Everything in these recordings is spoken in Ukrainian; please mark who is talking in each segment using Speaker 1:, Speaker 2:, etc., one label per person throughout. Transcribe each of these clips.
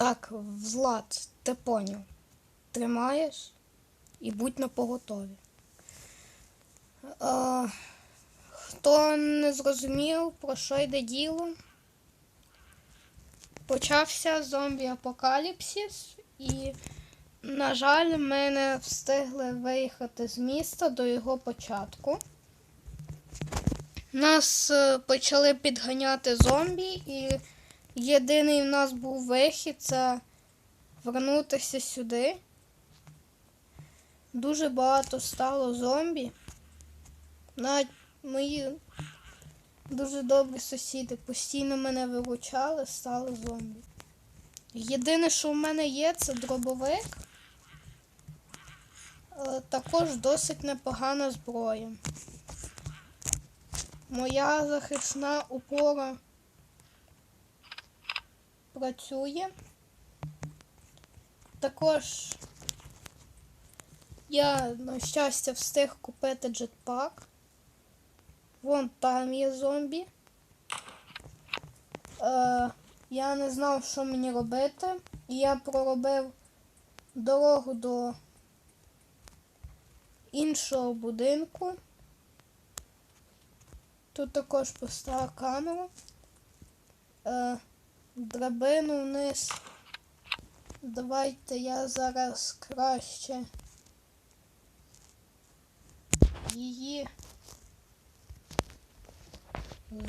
Speaker 1: Так, Влад, ти поняв. Тримаєш і будь на поготові. А, хто не зрозумів, про що йде діло? Почався зомбі-апокаліпсис, і, на жаль, ми не встигли виїхати з міста до його початку. Нас е, почали підганяти зомбі, і єдиний в нас був вихід це вернутися сюди. Дуже багато стало зомбі. Навіть мої дуже добрі сусіди постійно мене виручали, стали зомбі. Єдине, що в мене є, це дробовик. Також досить непогана зброя. Моя захисна опора працює. Також я, на щастя, встиг купити джетпак. Вон там є зомбі. Е, я не знав, що мені робити. І я проробив дорогу до іншого будинку. Тут також поставила камеру. Е, драбину вниз. Давайте я зараз краще її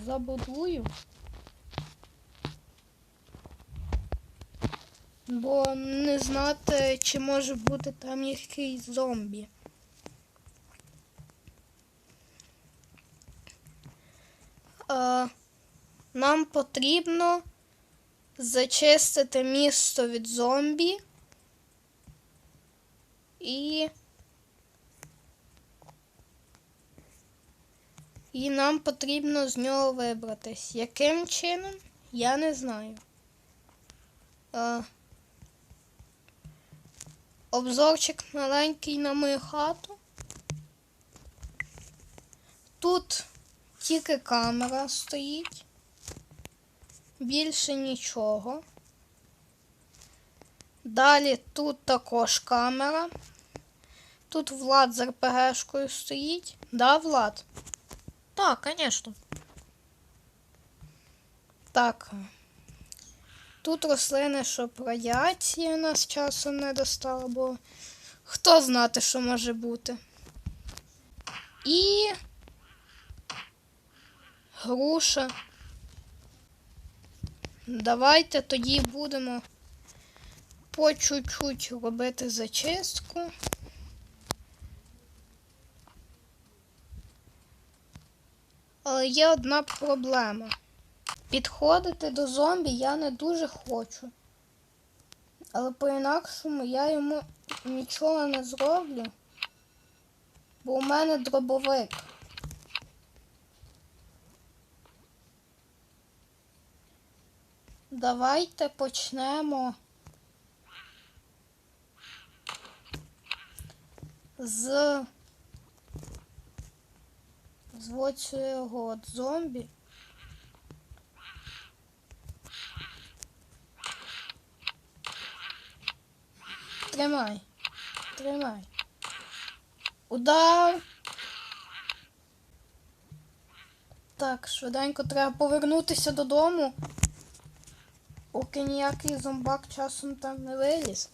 Speaker 1: забудую. Бо не знати, чи може бути там якийсь зомбі. Е, нам потрібно зачистити місто від зомбі і. І нам потрібно з нього вибратись. Яким чином? Я не знаю. Е, обзорчик маленький на мою хату. Тут тільки камера стоїть. Більше нічого. Далі тут також камера. Тут Влад з РПГшкою стоїть. Да, Влад?
Speaker 2: Так, конечно.
Speaker 1: Так. Тут рослини, щоб радіація нас часом не достала, бо хто знати, що може бути. І груша. Давайте тоді будемо по чуть-чуть робити зачистку. Але є одна проблема. Підходити до зомбі я не дуже хочу. Але по-інакшому я йому нічого не зроблю. Бо у мене дробовик. Давайте почнемо з з цього от зомбі. Тримай. Тримай. Удар. Так, швиденько треба повернутися додому. Поки ніякий зомбак часом там не виліз.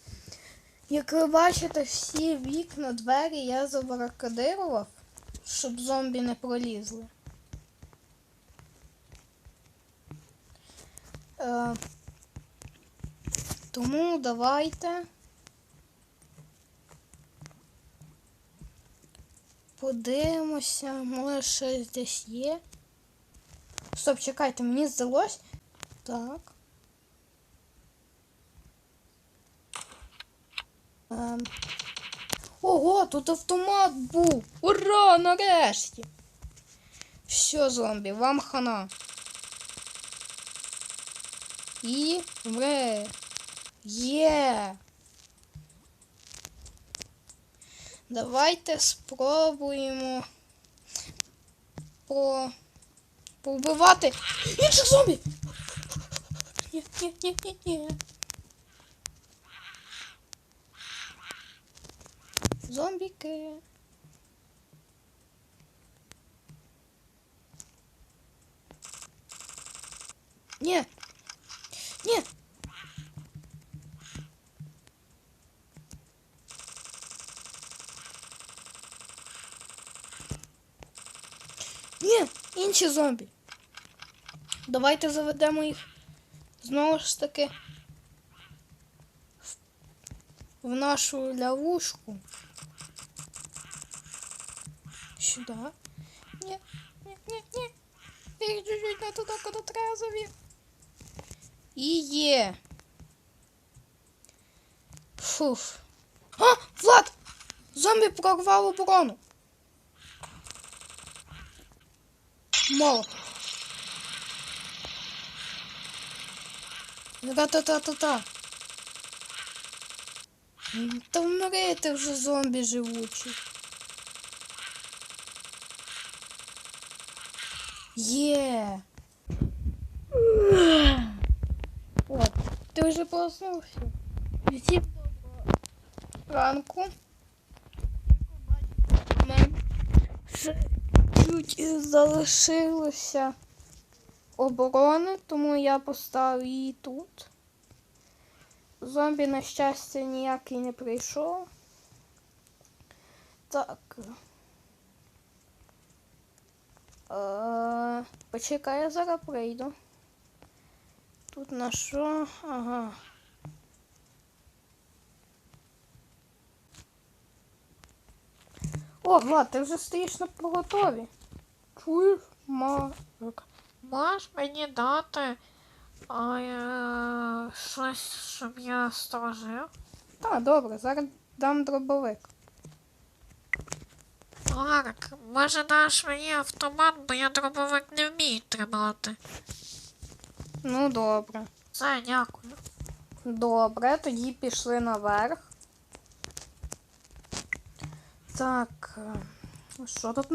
Speaker 1: Як ви бачите, всі вікна, двері я забаракадирував, щоб зомбі не пролізли. Е, тому давайте. Подивимося, може щось десь є. Стоп, чекайте, мені здалось. Так. Ем. Ого, тут автомат був! Ура! Нарешті! Все, зомбі, вам хана. І вре. Є. Давайте спробуємо по... повбивати інших зомбі. Ні, ні, ні, ні, ні. Зомбіки. Ні. Ні. Ні, інші зомбі. Давайте заведемо їх знову ж таки в- нашу ловушку. Сюди. Ні, ні, ні, ні. Їх чуть-чуть не туди, куди треба завів. І є. Фуф. А, Влад! Зомбі прорвав оборону. Молот. Ра-та-та-та-та. Та вмрите вже зомбі живучі. Є. От, ти вже проснувся. Всім доброго ранку. Чуть залишилося оборони, тому я поставив її тут. Зомбі, на щастя, ніякий не прийшов. Так. Е, почекай, я зараз прийду. Тут на що? Ага. О, Влад, ти вже стоїш на поготові. Чуєш, Марк?
Speaker 2: Можеш мені дати а, е, щось, щоб я сторожив?
Speaker 1: Так, добре, зараз дам дробовик.
Speaker 2: Марк, може даш мені автомат, бо я дробовик не вмію тримати.
Speaker 1: Ну, добре.
Speaker 2: Все, дякую.
Speaker 1: Добре, тоді пішли наверх. Так. е, Що тут?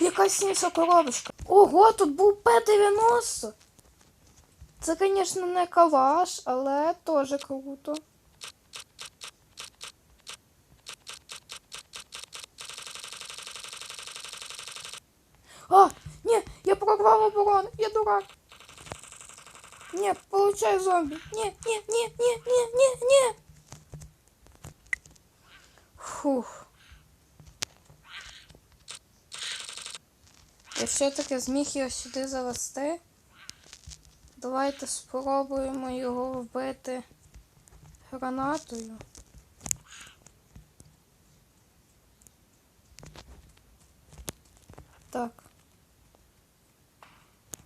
Speaker 1: Якась інша коробочка. Ого, тут був П-90. Це, звісно, не калаш, але теж круто. А, ні, прорвав оборону, я дурак. Не, получай зомби. Не, не, не, не, не, не, не. Фух. Я все-таки зміг його сюди завести. Давайте спробуємо його вбити гранатою. Так.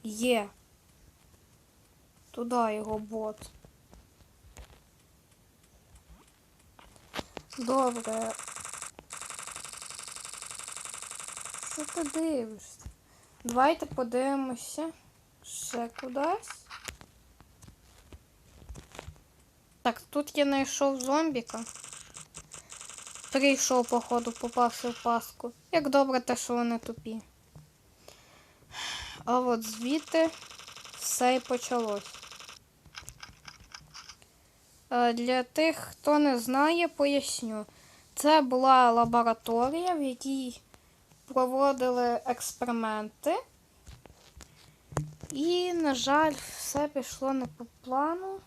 Speaker 1: Є. Туди його бот. Добре. Що ти дивишся? Давайте подивимося ще кудись. Так, тут я знайшов зомбіка. Прийшов, походу, попавши в паску. Як добре те, що вони тупі. А от звідти все і почалось. Е, Для тих, хто не знає, поясню. Це була лабораторія, в якій проводили експерименти. І, на жаль, все пішло не по плану.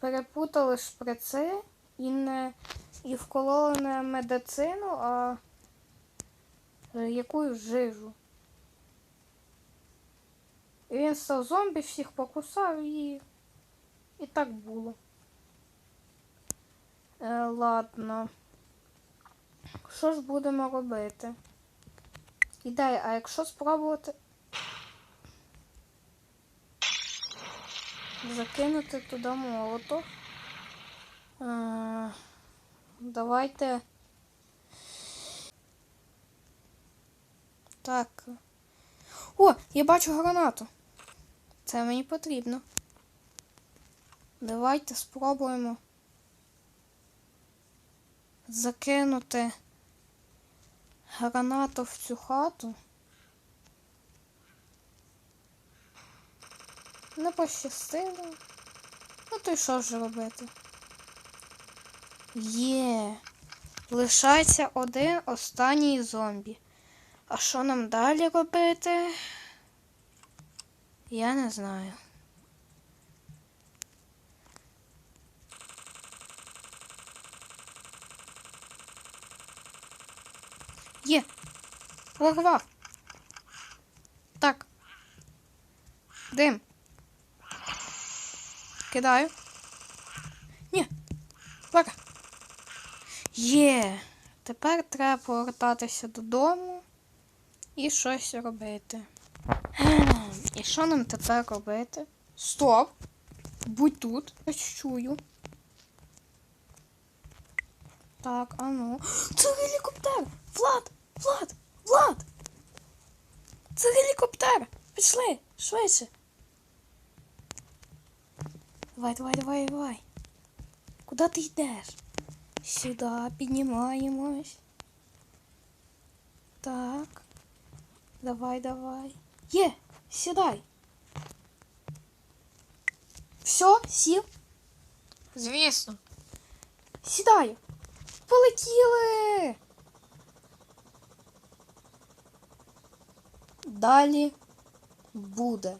Speaker 1: Перепутали шприци і не і вкололи не медицину, а е, якусь жижу. І він став зомбі, всіх покусав і. І так було. Е, ладно. Що ж будемо робити? Ідея, а якщо спробувати закинути туди молоток? Е, давайте. Так. О, я бачу гранату. Це мені потрібно. Давайте спробуємо закинути гранату в цю хату. Не пощастило. Ну то й що ж робити? Є. Лишається один останній зомбі. А що нам далі робити? Я не знаю. Є. Порвав. Так. Дим. Кидаю. Ні. Пока. Є. Тепер треба повертатися додому і щось робити. Ем, І що нам тепер робити? Стоп! Будь тут, я чую. Так, а ну. Це гелікоптер! Влад! Влад! Влад! Це гелікоптер! Пішли! Швидше! Давай, давай, давай, давай. Куди ти йдеш? Сюди піднімаємось. Так. Давай, давай. Є, Сідай. Все, сів,
Speaker 2: Звісно.
Speaker 1: Сідай. Полетіли. Далі буде.